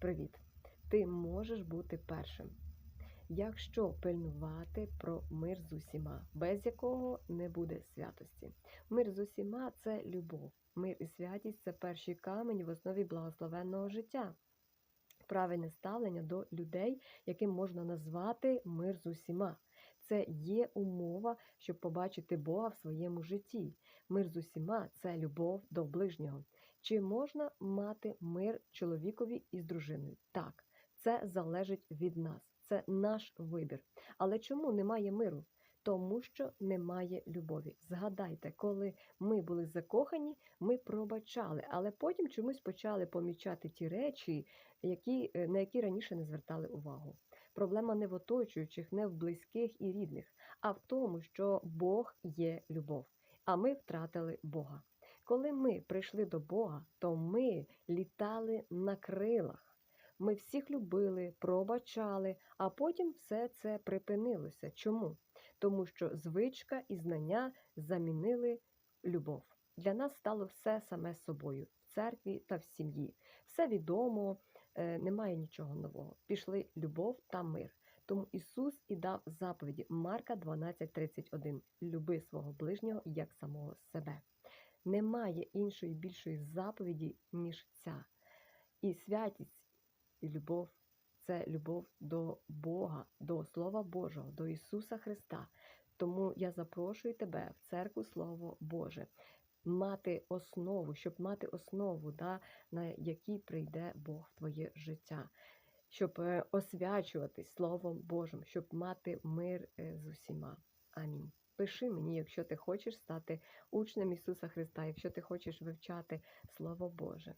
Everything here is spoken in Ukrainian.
Привіт! Ти можеш бути першим. Якщо пильнувати про мир з усіма, без якого не буде святості. Мир з усіма це любов. Мир і святість це перший камені в основі благословенного життя. Правильне ставлення до людей, яким можна назвати мир з усіма. Це є умова, щоб побачити Бога в своєму житті. Мир з усіма це любов до ближнього. Чи можна мати мир чоловікові із дружиною? Так, це залежить від нас, це наш вибір. Але чому немає миру? Тому що немає любові. Згадайте, коли ми були закохані, ми пробачали, але потім чомусь почали помічати ті речі, які, е, на які раніше не звертали увагу. Проблема не в оточуючих, не в близьких і рідних, а в тому, що Бог є любов, а ми втратили Бога. Коли ми прийшли до Бога, то ми літали на крилах. Ми всіх любили, пробачали, а потім все це припинилося. Чому? Тому що звичка і знання замінили любов. Для нас стало все саме собою в церкві та в сім'ї. Все відомо, е, немає нічого нового. Пішли любов та мир. Тому Ісус і дав заповіді Марка 12:31 Люби свого ближнього як самого себе. Немає іншої більшої заповіді, ніж ця. І святість, і любов це любов до Бога, Слова Божого, до Ісуса Христа. Тому я запрошую тебе в церкву Слово Боже, мати основу, щоб мати основу, да, на якій прийде Бог в твоє життя, щоб е, освячуватись Словом Божим, щоб мати мир е, з усіма. Амінь. Пиши мені, якщо ти хочеш стати учнем Ісуса Христа, якщо ти хочеш вивчати Слово Боже.